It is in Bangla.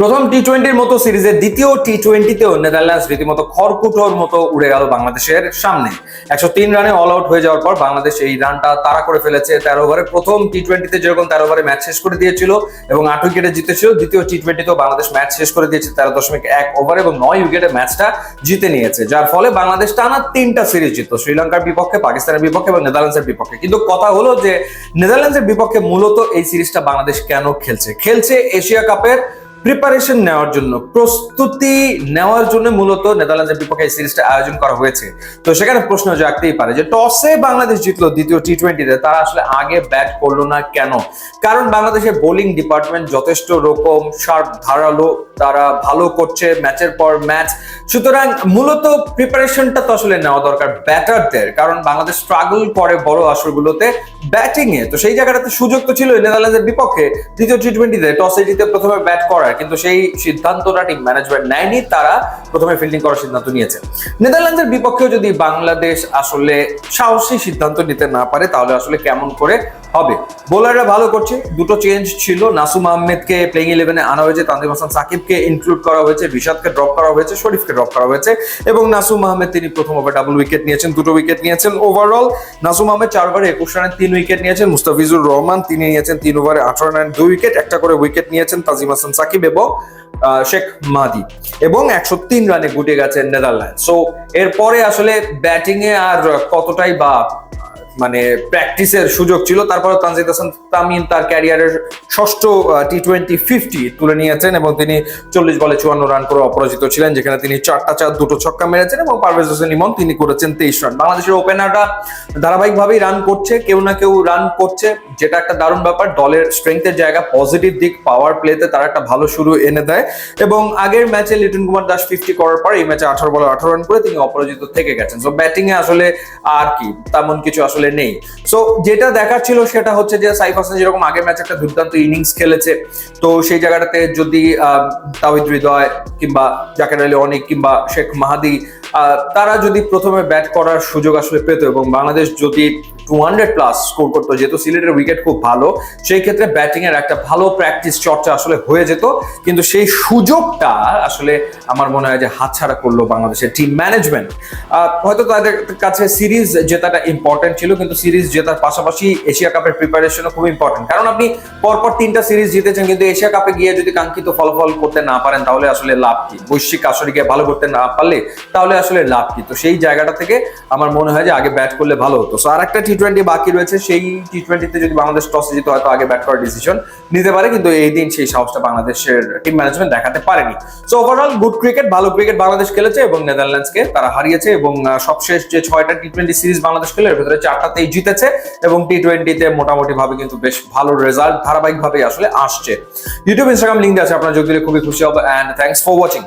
প্রথম টি টোয়েন্টির মতো সিরিজের দ্বিতীয় টি টোয়েন্টিতেও নেদারল্যান্ডস রীতিমতো খড়কুটোর মতো উড়ে গেল বাংলাদেশের সামনে। একশো তিন রানে অল আউট হয়ে যাওয়ার পর বাংলাদেশ এই রানটা তাড়া করে ফেলেছে তেরো ওভারে। প্রথম টি টোয়েন্টিতে যেরকম তেরো ওভারে ম্যাচ শেষ করে দিয়েছিল এবং আট উইকেটে জিতেছিল, দ্বিতীয় টি টোয়েন্টিতেও বাংলাদেশ ম্যাচ শেষ করে দিয়েছে তেরো দশমিক এক ওভার এবং নয় উইকেটে ম্যাচটা জিতে নিয়েছে, যার ফলে বাংলাদেশ টানা তিনটা সিরিজ জিতত শ্রীলঙ্কার বিপক্ষে, পাকিস্তানের বিপক্ষে এবং নেদারল্যান্ডসের বিপক্ষে। কিন্তু কথা হলো যে, নেদারল্যান্ডসের বিপক্ষে মূলত এই সিরিজটা বাংলাদেশ কেন খেলছে? খেলছে এশিয়া কাপের প্রিপারেশন নেওয়ার জন্য, প্রস্তুতি নেওয়ার জন্য মূলত নেদারল্যান্ডসের বিপক্ষে এই সিরিজটা আয়োজন করা হয়েছে। তো সেখানে প্রশ্ন জাগতেই পারে যে টসে বাংলাদেশ জিতলো দ্বিতীয় টি টোয়েন্টিতে তারা আসলে আগে ব্যাট করল না কেন? কারণ বাংলাদেশের বোলিং ডিপার্টমেন্ট যথেষ্ট রকম শার্প ধারালো, তারা ভালো করছে ম্যাচের পর ম্যাচ সুতরাং মূলত প্রিপারেশনটা তো আসলে নেওয়া দরকার ব্যাটারদের কারণ বাংলাদেশ স্ট্রাগল করে বড় আসরগুলোতে ব্যাটিং এ তো সেই জায়গাটাতে সুযোগ তো ছিল নেদারল্যান্ডসের বিপক্ষে দ্বিতীয় টি টোয়েন্টিতে টসে জিতে প্রথমে ব্যাট করার, কিন্তু সেই সিদ্ধান্তটা টিম ম্যানেজমেন্ট নেয়নি, তারা প্রথমে ফিল্ডিং করার সিদ্ধান্ত নিয়েছে। নেদারল্যান্ডসের বিপক্ষেও যদি বাংলাদেশ আসলে সাহসী সিদ্ধান্ত নিতে না পারে, তাহলে আসলে কেমন করে হবে? বোলাররা ভালো করছে, দুটো চেঞ্জ ছিল। নাসুম আহমেদকে প্লেইং ইলেভেনে আনা হয়েছে, তানজিম হাসান সাকিবকে ইনক্লুড করা হয়েছে বিষাদকে ড্রপ করা হয়েছে, শরীফকে ড্রপ করা হয়েছে, এবং নাসুম আহমেদ তিনি প্রথম ওভার ডাবল উইকেট নিয়েছেন, দুটো উইকেট নিয়েছেন ওভারঅল নাসুম আহমেদ চার ওভারে একুশ রানে তিন উইকেট নিয়েছেন, মুস্তাফিজুর রহমান তিনি নিয়েছেন তিন ওভারে আঠারো রানে দুই উইকেট একটা করে উইকেট নিয়েছেন তাজিম হাসান সাকিব। এবং আহ, শেখ মাদি এবং একশো তিন রানে গুটে গেছে নেদারল্যান্ড সো এরপরে আসলে ব্যাটিংয়ে আর কতটাই বা মানে প্র্যাকটিসের সুযোগ ছিল। তারপরে তানজিদ হাসান তামিম তার ক্যারিয়ারের ষষ্ঠ টি টোয়েন্টি ফিফটি তুলে নিয়েছেন এবং তিনি চল্লিশ বলে চুয়ান্ন রান করে অপরাজিত ছিলেন, যেখানে তিনি চারটা চার, দুটো ছক্কা মেরেছেন এবং পারভেজ হোসেন ইমন তিনি করেছেন তেইশ রান বাংলাদেশের ওপেনাররা ধারাবাহিকভাবেই রান করছে, কেউ না কেউ রান করছে, যেটা একটা দারুণ ব্যাপার। দলের স্ট্রেংথের জায়গা পজিটিভ দিক পাওয়ার প্লেতে তারা একটা ভালো শুরু এনে দেয় এবং আগের ম্যাচে লিটন কুমার দাস ফিফটি করার পর এই ম্যাচে আঠারো বলে আঠারো রান করে তিনি অপরাজিত থেকে গেছেন। সো ব্যাটিং এ আসলে আর কি, তেমন কিছু আসলে নেই। সো যেটা দেখার ছিল সেটা হচ্ছে যে সাইফ হাসান যেরকম আগের ম্যাচ একটা দুর্দান্ত ইনিংস খেলেছে, তো সেই জায়গাটাতে যদি তাওহিদ হৃদয় কিংবা জাকের আলী অনেক কিংবা শেখ মাহাদি তারা যদি প্রথমে ব্যাট করার সুযোগ আসলে পেত এবং বাংলাদেশ যদি টু হান্ড্রেড প্লাস স্কোর করতো, যেহেতু সিলেটের উইকেট খুব ভালো, সেই ক্ষেত্রে একটা ভালো প্র্যাকটিস চর্চা আসলে হয়ে যেত। কিন্তু সেই সুযোগটা আসলে আমার মনে হয় যে হাতছাড়া করল বাংলাদেশের টিম ম্যানেজমেন্ট হয়তো তাদের কাছে সিরিজ জেতাটা ইম্পর্টেন্ট ছিল, কিন্তু সিরিজ জেতার পাশাপাশি এশিয়া কাপের প্রিপারেশনও খুব ইম্পর্টেন্ট কারণ আপনি পরপর তিনটা সিরিজ জিতেছেন, কিন্তু এশিয়া কাপে গিয়ে যদি কাঙ্ক্ষিত ফলাফল করতে না পারেন, তাহলে আসলে লাভ কি? বৈশ্বিক আসরে গিয়ে ভালো করতে না পারলে, তাহলে আসলে লাভ কি? তো সেই জায়গাটা থেকে আমার মনে হয় যে আগে ব্যাট করলে ভালো হতো। সো আর একটা টি টোয়েন্টি বাকি রয়েছে, সেই টি টোয়েন্টিতে যদি বাংলাদেশ টসে জিতে হয়তো আগে ব্যাট করার ডিসিশন নিতে পারে, কিন্তু এই দিন সেই সাহসটা বাংলাদেশের টিম ম্যানেজমেন্ট দেখাতে পারেনি। সো ওভারঅল গুড ক্রিকেট ভালো ক্রিকেট বাংলাদেশ খেলেছে এবং নেদারল্যান্ডসকে তারা হারিয়েছে এবং সবশেষ যে ছয়টা টি টোয়েন্টি সিরিজ বাংলাদেশ খেলে, এর ভেতরে চারটাতেই জিতেছে এবং টি টোয়েন্টিতে মোটামুটি ভাবে কিন্তু বেশ ভালো রেজাল্ট ধারাবাহিকভাবে আসলে আসছে। ইউটিউব ইনস্টাগ্রাম লিঙ্ক আছে, আপনার যোগ দিলে খুবই খুশি হবে অ্যান্ড থ্যাংকস ফর ওয়াচিং